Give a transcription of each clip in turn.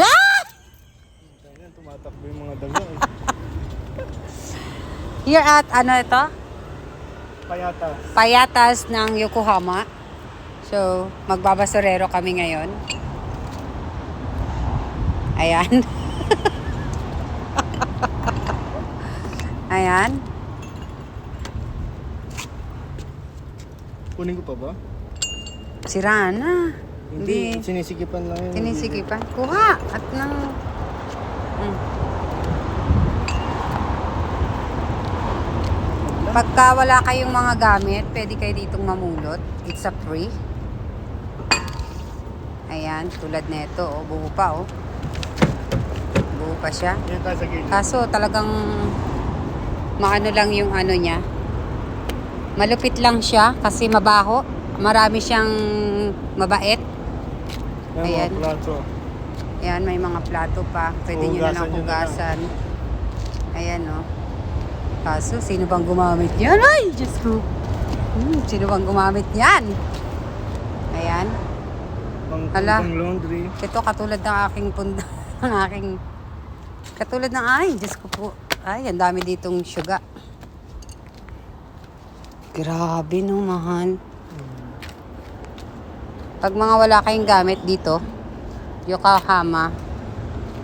Ah! Tumatakbo yung mga daga. Here at, ano ito? Payatas. Payatas ng Yokohama. So, magbabasurero kami ngayon. Ayan. Ayan. Kunin ko pa ba? Sira na. Hindi. Sinisikipan lang yun. Tinisikipan. Kuha. At nang... Mm. Pagka wala kayong mga gamit, pwede kayo ditong mamulot. It's a free. Ayan, tulad nito. Oh, buo pa, oh. Buo pa siya. Kaso talagang maano lang yung ano niya. Malupit lang siya kasi mabaho. Marami siyang mabait. Yan, ayan. mga plato. Ayan, may mga plato pa. Pwede nyo na lang Hugasan nyo na lang. hugasan. Ayan, oh. Kaso, sino bang gumamit yan? Ay, Diyos ko. Hmm, sino bang gumamit yan? Ayan. Pang, laundry. Ito katulad ng aking punda. ng aking... Katulad ng ay, Diyos ko po. Ay, ang dami ditong syuga. Grabe no, mahal. Pag mga wala kayong gamit dito, Yokohama,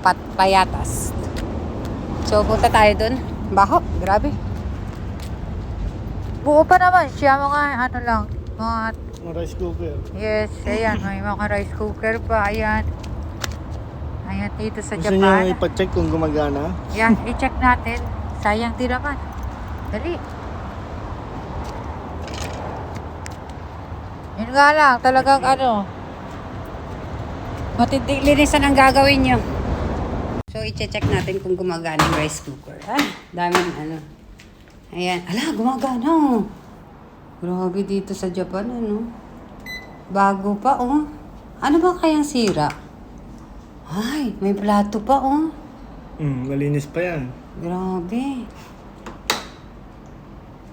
Pat Payatas. So, punta tayo dun. Baho, grabe. Buo pa naman siya, mga ano lang, mga Mga rice cooker. Yes, ayan, may mga rice cooker pa, ayan. Ayan, dito sa Gusto nyo Japan. ipacheck kung gumagana? Yan, i-check natin. Sayang din naman. Dali. Nga lang, talagang ano, matinding linisan ang gagawin nyo. So, i-check natin kung gumagana yung rice cooker. Ah, daming ano. Ayan. Ala, gumagana. oh. Grabe dito sa Japan, ano. Bago pa, oh. Ano ba kayang sira? Ay, may plato pa, oh. Hmm, malinis pa yan. Grabe.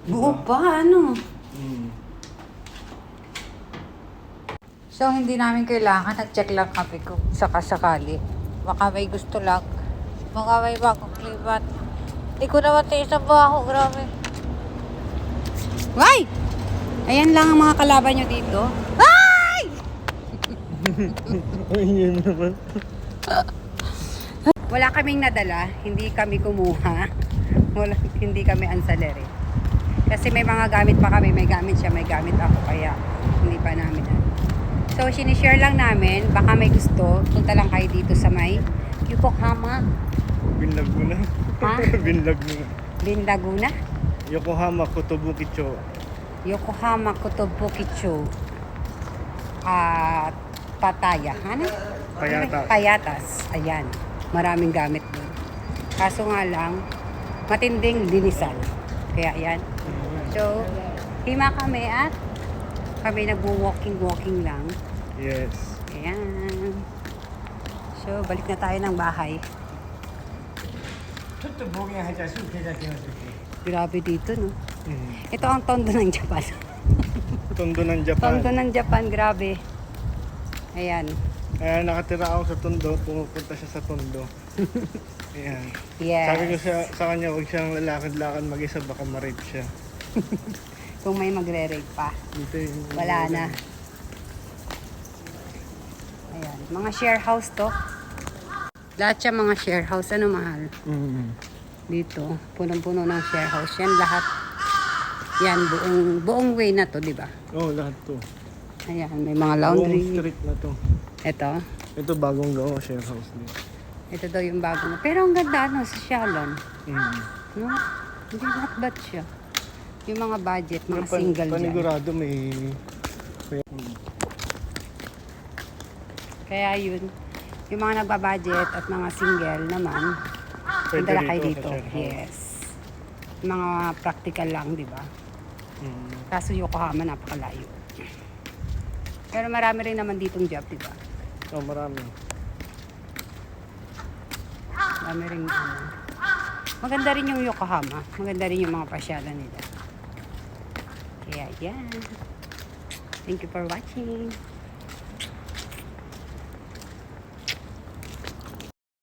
Buo pa, ano? Hmm. So, hindi namin kailangan. Nag-check lang kami kung sakasakali. Baka may gusto lang. Baka may bagong klimat. Hindi ko naman tiis ang baho. Grabe. Why? Ayan lang ang mga kalaban nyo dito. Ay! Ay, naman. Wala kaming nadala. Hindi kami kumuha. Wala, hindi kami ancillary. Kasi may mga gamit pa kami. May gamit siya, may gamit ako. Kaya hindi pa namin. So, sinishare lang namin. Baka may gusto. Punta lang kayo dito sa may Yokohama. Binlag mo na. Ha? Binlag mo na. Bin Laguna. Yokohama, Kotobukicho. Yokohama Kotobukicho. At Pataya. Ano? Payatas. Payatas. Ayan. Maraming gamit doon. Kaso nga lang, matinding linisan. Kaya yan. So, hima kami at kami nagwo-walking-walking lang. Yes. Ayan. So, balik na tayo ng bahay. Grabe dito, no? Hmm. Ito ang tondo ng Japan. Tondo ng Japan. tondo ng Japan, grabe. Ayan. Kaya nakatira ako sa Tondo, pumupunta siya sa Tondo. Ayan. Yes. Sabi ko sa, sa kanya, huwag siyang lalakad-lakad mag-isa, baka ma-rape siya. Kung may magre-rate pa. Wala na. Ayan. Mga share house to. Lahat siya mga share house. Ano mahal? Mm. Dito. Punong-puno ng share house. Yan lahat. Yan. Buong, buong way na to, di ba? Oo, oh, lahat to. Ayan. May mga Buong laundry. street na to. Ito. Ito bagong gawa, share house din. Ito daw yung bagong. Pero ang ganda, ano, sa Shalon. Mm. No? Hindi not bad siya. Yung mga budget, mga pan- single dyan. Panigurado may... may. Kaya yun, yung mga nagbabudget at mga single naman, Pwede na kayo dito. Yes. Mga practical lang, di ba? Mm. Kaso Yokohama, napakalayo. Pero marami rin naman ditong job, di ba? Oh, marami. Marami rin ano. Maganda rin yung Yokohama. Maganda rin yung mga pasyalan nila. Kaya yeah. Thank you for watching.